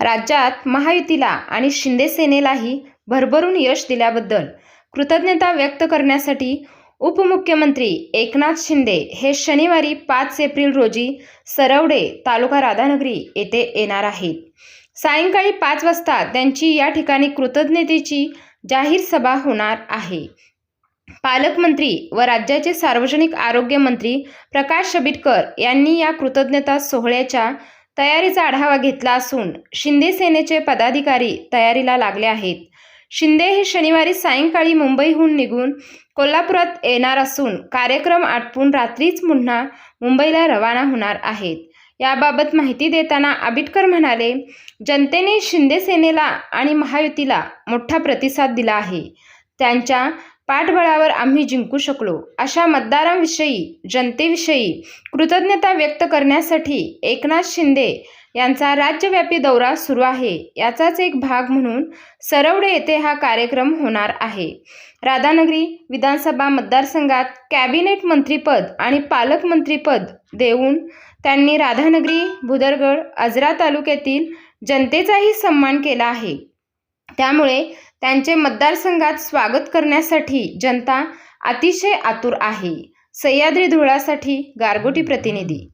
राज्यात महायुतीला आणि शिंदे सेनेलाही भरभरून यश दिल्याबद्दल कृतज्ञता व्यक्त करण्यासाठी उपमुख्यमंत्री एकनाथ शिंदे हे शनिवारी पाच एप्रिल रोजी सरवडे तालुका राधानगरी येथे येणार आहेत. सायंकाळी पाच वाजता त्यांची या ठिकाणी कृतज्ञतेची जाहीर सभा होणार आहे. पालकमंत्री व राज्याचे सार्वजनिक आरोग्य मंत्री प्रकाश आंबेडकर यांनी या कृतज्ञता सोहळ्याच्या तयारीचा आढावा घेतला असून शिंदे सेनेचे पदाधिकारी तयारीला लागले आहेत. शिंदे हे शनिवारी सायंकाळी मुंबईहून निघून कोल्हापुरात येणार असून कार्यक्रम आटपून रात्रीच पुन्हा मुंबईला रवाना होणार आहेत. याबाबत माहिती देताना आबिटकर म्हणाले जनतेने शिंदे सेनेला आणि महायुतीला मोठा प्रतिसाद दिला आहे. त्यांच्या पाठबळावर आम्ही जिंकू शकलो. अशा मतदारांविषयी जनतेविषयी कृतज्ञता व्यक्त करण्यासाठी एकनाथ शिंदे यांचा राज्यव्यापी दौरा सुरू आहे. याचाच एक भाग म्हणून सरवडे येथे हा कार्यक्रम होणार आहे. राधानगरी विधानसभा मतदारसंघात कॅबिनेट मंत्रीपद आणि पालकमंत्रीपद देऊन त्यांनी राधानगरी भुदरगड आजरा तालुक्यातील जनतेचाही सन्मान केला आहे. त्यामुळे त्यांचे मतदारसंघात स्वागत करण्यासाठी जनता अतिशय आतुर आहे. सह्याद्री धुळासाठी गारगोटी प्रतिनिधी